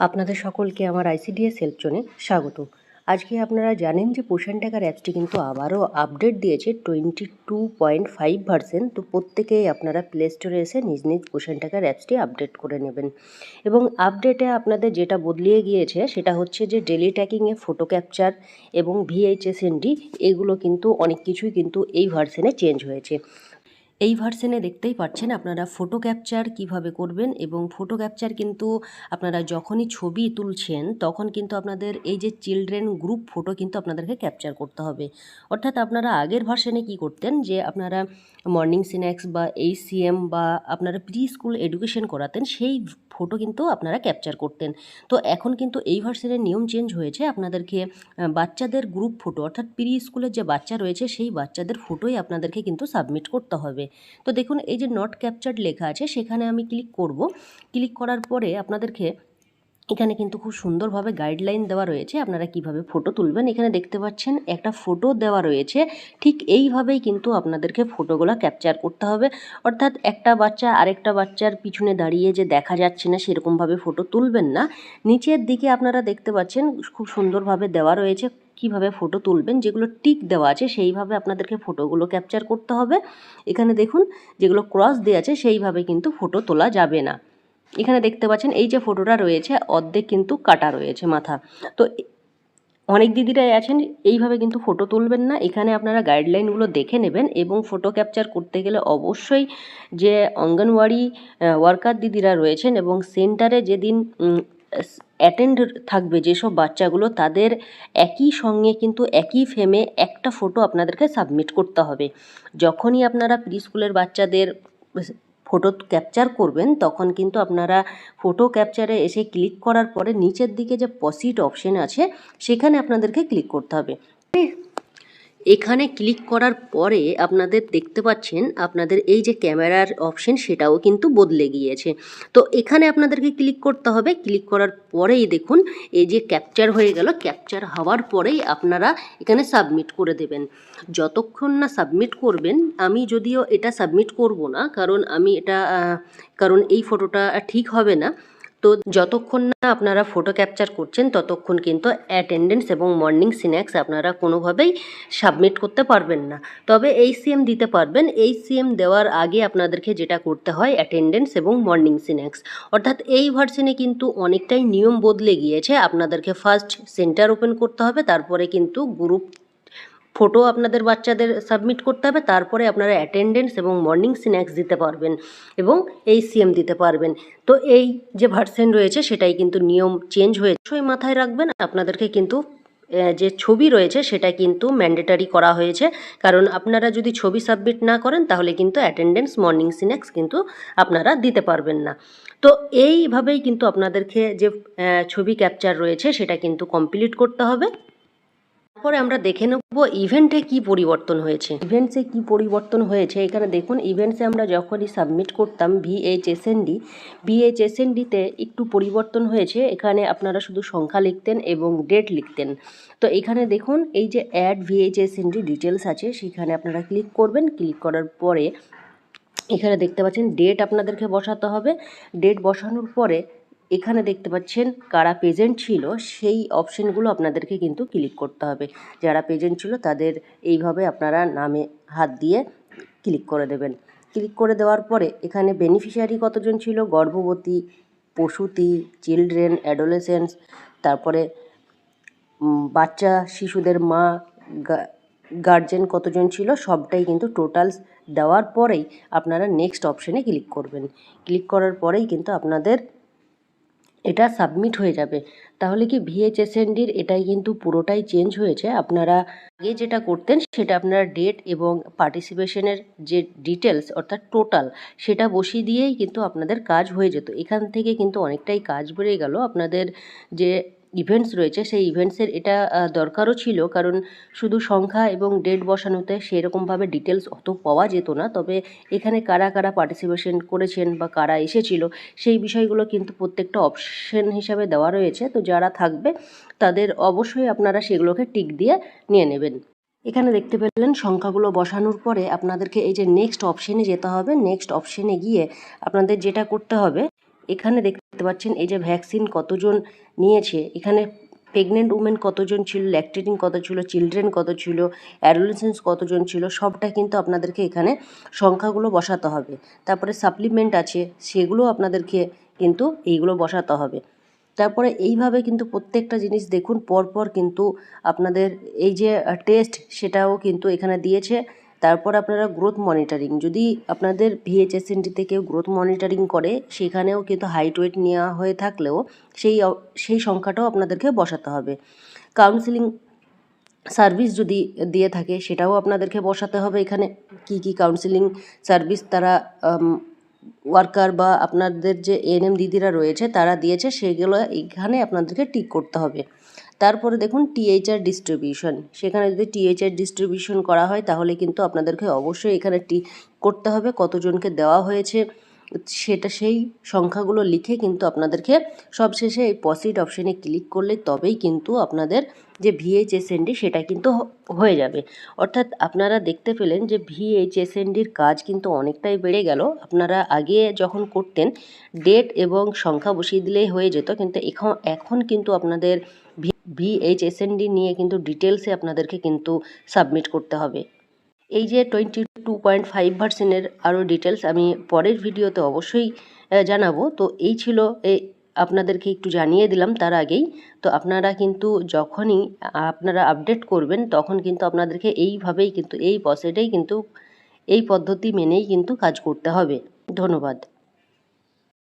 আপনাদের সকলকে আমার আইসিডিএস হেল্প জোনে স্বাগত আজকে আপনারা জানেন যে পোষণ টাকার অ্যাপসটি কিন্তু আবারও আপডেট দিয়েছে twenty two point five version তো প্রত্যেকেই আপনারা প্লে স্টোরে এসে নিজ নিজ পোষণ টাকার অ্যাপসটি আপডেট করে নেবেন। এবং আপডেটে আপনাদের যেটা বদলিয়ে গিয়েছে সেটা হচ্ছে যে ডেলি ট্যাকিংয়ে ফটো ক্যাপচার এবং ভিএইচএসএনডি এগুলো কিন্তু অনেক কিছুই কিন্তু এই ভার্সনে চেঞ্জ হয়েছে। এই ভার্সনে দেখতেই পাচ্ছেন আপনারা ফটো ক্যাপচার কীভাবে করবেন এবং ফটো ক্যাপচার কিন্তু আপনারা যখনই ছবি তুলছেন, তখন কিন্তু আপনাদের এই যে চিলড্রেন গ্রুপ ফটো কিন্তু আপনাদেরকে ক্যাপচার করতে হবে। অর্থাৎ আপনারা আগের ভার্সনে কি করতেন যে আপনারা মর্নিং সিন্যাক্স বা এইচসিএম বা আপনারা প্রি স্কুল এডুকেশন করাতেন, সেই ফটো কিন্তু আপনারা ক্যাপচার করতেন। তো এখন কিন্তু এই ভার্সনের নিয়ম চেঞ্জ হয়েছে, আপনাদেরকে বাচ্চাদের গ্রুপ ফটো অর্থাৎ প্রি স্কুলের যে বাচ্চা রয়েছে, সেই বাচ্চাদের ফটোই আপনাদেরকে কিন্তু সাবমিট করতে হবে। তো দেখুন, এই যে নট ক্যাপচার্ড লেখা আছে, সেখানে আমি ক্লিক করব। ক্লিক করার পরে আপনাদেরকে এখানে কিন্তু খুব সুন্দরভাবে গাইডলাইন দেওয়া রয়েছে। আপনারা কীভাবে ফটো তুলবেন, এখানে দেখতে পাচ্ছেন একটা ফটো দেওয়া রয়েছে। ঠিক এইভাবেই কিন্তু আপনাদেরকে ফটোগুলো ক্যাপচার করতে হবে। অর্থাৎ একটা বাচ্চা আরেকটা বাচ্চার পিছনে দাঁড়িয়ে যে দেখা যাচ্ছে না, সেরকমভাবে ফটো তুলবেন না। নিচের দিকে আপনারা দেখতে পাচ্ছেন, খুব সুন্দরভাবে দেওয়া রয়েছে। কীভাবে ফটো তুলবেন, যেগুলো টিক দেওয়া আছে, সেইভাবে আপনাদেরকে ফটোগুলো ক্যাপচার করতে হবে। এখানে দেখুন, যেগুলো ক্রস দেওয়া আছে, সেইভাবে কিন্তু ফটো তোলা যাবে না। এখানে দেখতে পাচ্ছেন, এই যে ফটোটা রয়েছে, অর্ধেক কিন্তু কাটা রয়েছে মাথা। তো অনেক দিদিরাই আছেন, এইভাবে কিন্তু ফটো তুলবেন না। এখানে আপনারা গাইডলাইনগুলো দেখে নেবেন এবং ফটো ক্যাপচার করতে গেলে অবশ্যই যে অঙ্গনওয়াড়ি ওয়ার্কার দিদিরা রয়েছেন এবং সেন্টারে যেদিন অ্যাটেন্ড থাকবে যেসব বাচ্চাগুলো তাদের একই সঙ্গে কিন্তু একই ফ্রেমে একটা ফটো আপনাদেরকে সাবমিট করতে হবে। যখনই আপনারা প্রি স্কুলের বাচ্চাদের ফটো ক্যাপচার করবেন, তখন কিন্তু আপনারা ফটো ক্যাপচারে এসে ক্লিক করার পরে নিচের দিকে যে পসিট অপশন আছে, সেখানে আপনাদেরকে ক্লিক করতে হবে। এখানে ক্লিক করার পরে আপনাদের দেখতে পাচ্ছেন আপনাদের এই যে ক্যামেরার অপশন সেটাও কিন্তু বদলে গিয়েছে। তো এখানে আপনাদেরকে ক্লিক করতে হবে। ক্লিক করার পরেই দেখুন এই যে ক্যাপচার হয়ে গেল। ক্যাপচার হওয়ার পরেই আপনারা এখানে সাবমিট করে দেবেন। যতক্ষণ না সাবমিট করবেন, আমি যদিও এটা সাবমিট করব না, কারণ আমি এটা কারণ এই ফটোটা ঠিক হবে না। তো যতক্ষণ না আপনারা ফটো ক্যাপচার করছেন, ততক্ষণ কিন্তু অ্যাটেন্ডেন্স এবং মর্নিং সিন্যাক্স আপনারা কোনোভাবেই সাবমিট করতে পারবেন না। তবে এই সিএম দিতে পারবেন, এই সিএম দেওয়ার আগে আপনাদেরকে যেটা করতে হয় অ্যাটেন্ডেন্স এবং মর্নিং সিন্যাক্স অর্থাৎ এই ভার্সনে কিন্তু অনেকটাই নিয়ম বদলে গিয়েছে। আপনাদেরকে ফার্স্ট সেন্টার ওপেন করতে হবে, তারপরে কিন্তু গ্রুপ ফটো আপনাদের বাচ্চাদের সাবমিট করতে হবে, তারপরে আপনারা অ্যাটেন্ডেন্স এবং মর্নিং স্ন্যাক্স দিতে পারবেন এবং এই সিএম দিতে পারবেন। তো এই যে ভার্সেন রয়েছে, সেটাই কিন্তু নিয়ম চেঞ্জ হয়ে অবশ্যই মাথায় রাখবেন। আপনাদেরকে কিন্তু যে ছবি রয়েছে, সেটা কিন্তু ম্যান্ডেটারি করা হয়েছে। কারণ আপনারা যদি ছবি সাবমিট না করেন, তাহলে কিন্তু অ্যাটেন্ডেন্স মর্নিং স্ন্যাক্স কিন্তু আপনারা দিতে পারবেন না। তো এইভাবেই কিন্তু আপনাদেরকে যে ছবি ক্যাপচার রয়েছে, সেটা কিন্তু কমপ্লিট করতে হবে। তারপরে আমরা দেখে নেব ইভেন্টে কি পরিবর্তন হয়েছে। ইভেন্টসে কি পরিবর্তন হয়েছে? এখানে দেখুন ইভেন্টসে আমরা যখনই সাবমিট করতাম ভিএইচএসএনডি ভিএইচএসএনডিতে একটু পরিবর্তন হয়েছে। এখানে আপনারা শুধু সংখ্যা লিখতেন এবং ডেট লিখতেন। তো এখানে দেখুন, এই যে অ্যাড ভিএইচএসএনডি ডিটেলস আছে, সেখানে আপনারা ক্লিক করবেন। ক্লিক করার পরে এখানে দেখতে পাচ্ছেন ডেট আপনাদেরকে বসাতে হবে। ডেট বসানোর পরে এখানে দেখতে পাচ্ছেন কারা প্রেজেন্ট ছিল, সেই অপশনগুলো আপনাদেরকে কিন্তু ক্লিক করতে হবে। যারা প্রেজেন্ট ছিল তাদের এইভাবে আপনারা নামে হাত দিয়ে ক্লিক করে দেবেন। ক্লিক করে দেওয়ার পরে এখানে বেনিফিশিয়ারি কতজন ছিল? গর্ভবতী, প্রসূতি চিলড্রেন অ্যাডোলেসেন্স তারপরে বাচ্চা, শিশুদের মা গার্জেন কতজন ছিল? সবটাই কিন্তু টোটালস দেওয়ার পরেই আপনারা নেক্সট অপশনে ক্লিক করবেন। ক্লিক করার পরেই কিন্তু আপনাদের এটা সাবমিট হয়ে যাবে। তাহলে কি ভিএইচএসএনডির এটাই কিন্তু পুরোটাই চেঞ্জ হয়েছে। আপনারা আগে যেটা করতেন সেটা আপনারা ডেট এবং পার্টিসিপেশনের যে ডিটেলস অর্থাৎ টোটাল সেটা বসিয়ে দিয়েই কিন্তু আপনাদের কাজ হয়ে যেত। এখান থেকে কিন্তু অনেকটাই কাজ বেড়ে গেল। আপনাদের যে ইভেন্টস রয়েছে, সেই ইভেন্টসের এটা দরকারও ছিল। কারণ শুধু সংখ্যা এবং ডেট বসানোতে সেরকমভাবে ডিটেলস অত পাওয়া যেত না। তবে এখানে কারা কারা পার্টিসিপেশন করেছেন বা কারা এসেছিল, সেই বিষয়গুলো কিন্তু প্রত্যেকটা অপশন হিসাবে দেওয়া রয়েছে। তো যারা থাকবে, তাদের অবশ্যই আপনারা সেগুলোকে টিক দিয়ে নিয়ে নেবেন। এখানে দেখতে পেলেন সংখ্যাগুলো বসানোর পরে আপনাদেরকে এই যে নেক্সট অপশনে যেতে হবে। নেক্সট অপশনে গিয়ে আপনাদের যেটা করতে হবে এখানে দেখতে পাচ্ছেন এই যে ভ্যাকসিন কতজন নিয়েছে, এখানে প্রেগনেন্ট উমেন কতজন ছিল ল্যাকটেটিং কত ছিল চিলড্রেন কত ছিল অ্যাডোলেসেন্স কতজন ছিল, সবটা কিন্তু আপনাদেরকে এখানে সংখ্যাগুলো বসাতে হবে। তারপরে সাপ্লিমেন্ট আছে, সেগুলো আপনাদেরকে কিন্তু এইগুলো বসাতে হবে। তারপরে এইভাবে কিন্তু প্রত্যেকটা জিনিস দেখুন, পরপর কিন্তু আপনাদের এই যে টেস্ট সেটাও কিন্তু এখানে দিয়েছে। তারপর আপনারা গ্রোথ মনিটরিং যদি আপনাদের ভিএইচএসএনটি থেকে গ্রোথ মনিটরিং করে, সেখানেও কিন্তু হাইট ওয়েট নেওয়া হয়ে থাকলেও সেই সেই সংখ্যাটাও আপনাদেরকে বসাতে হবে। কাউন্সিলিং সার্ভিস যদি দিয়ে থাকে, সেটাও আপনাদেরকে বসাতে হবে এখানে। কি কি কাউন্সিলিং সার্ভিস তারা ওয়ার্কার বা আপনাদের যে এএনএম দিদিরা রয়েছে, তারা দিয়েছে, সেগুলো এখানে আপনাদেরকে টিক করতে হবে। তারপরে দেখুন টিএইচআর ডিস্ট্রিবিউশন সেখানে যদি টিএইচআর ডিস্ট্রিবিউশন করা হয়, তাহলে কিন্তু আপনাদেরকে অবশ্যই এখানে টি করতে হবে, কতজনকে দেওয়া হয়েছে, সেটা সেই সংখ্যাগুলো লিখে কিন্তু আপনাদেরকে সবশেষে এই পসিট অপশানে ক্লিক করলে তবেই কিন্তু আপনাদের যে ভিএইচএসএনডি সেটা কিন্তু হয়ে যাবে। অর্থাৎ আপনারা দেখতে পেলেন যে ভিএইচএসএনডির কাজ কিন্তু অনেকটাই বেড়ে গেল। আপনারা আগে যখন করতেন ডেট এবং সংখ্যা বসিয়ে দিলেই হয়ে যেত, কিন্তু এখন এখন কিন্তু আপনাদের ভিএইচএসএনডি নিয়ে কিন্তু ডিটেলসে আপনাদেরকে কিন্তু সাবমিট করতে হবে। এই যে টোয়েন্টি টু পয়েন্ট ফাইভ ভার্সেনের আরও ডিটেলস আমি পরের ভিডিওতে অবশ্যই জানাব। তো এই ছিল আপনাদেরকে একটু জানিয়ে দিলাম তার আগেই। তো আপনারা কিন্তু যখনই আপনারা আপডেট করবেন, তখন কিন্তু আপনাদেরকে এইভাবেই কিন্তু, এই প্রসেসেই কিন্তু, এই পদ্ধতি মেনেই কিন্তু কাজ করতে হবে। ধন্যবাদ।